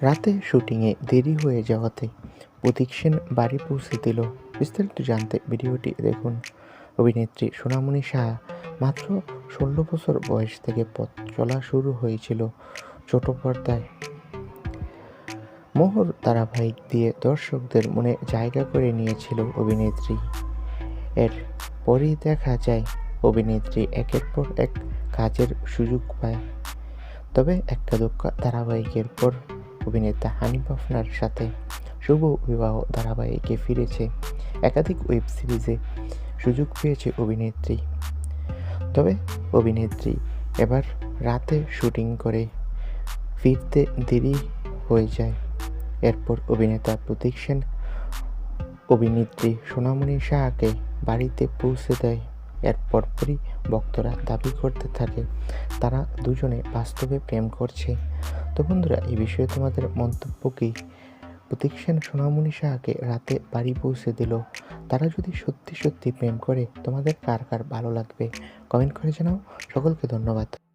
রাতে শুটিংয়ে দেরি হয়ে যাওয়াতে প্রতীক সেন বাড়ি পৌঁছে দিল। বিস্তারিত জানতে ভিডিওটি দেখুন। অভিনেত্রী সোনামণি শাহ মাত্র ষোলো বছর বয়স থেকে পথ চলা শুরু হয়েছিল ছোট পর্দায়। মোহর ধারাবাহিক দিয়ে দর্শকদের মনে জায়গা করে নিয়েছিল অভিনেত্রী। এর পরেই দেখা যায় অভিনেত্রী একের পর এক কাজের সুযোগ পায়। তবে একটা দুঃখ ধারাবাহিকের পর অভিনেতা হানিফ আফনার সাথে শুভ বিবাহ ধারাবাহিকে ফিরেছে। একাধিক ওয়েব সিরিজে সুযোগ পেয়েছে অভিনেত্রী। তবে অভিনেত্রী এবার রাতে শুটিং করে ফিরতে দেরি হয়ে যায়। এরপর অভিনেতা প্রতীক সেন অভিনেত্রী সোনামণি শাহকে বাড়িতে পৌঁছে দেয়। এর পরপরই ভক্তরা দাবি করতে থাকে, তারা দুজনে বাস্তবে প্রেম করছে। তো বন্ধুরা, এই বিষয়ে তোমাদের মন্তব্য কী প্রতীক সেন সোনামণি শাহকে রাতে বাড়ি পৌঁছে দিল। তারা যদি সত্যি সত্যি প্রেম করে, তোমাদের কার কার ভালো লাগবে? কমেন্ট করে জানাও। সকলকে ধন্যবাদ।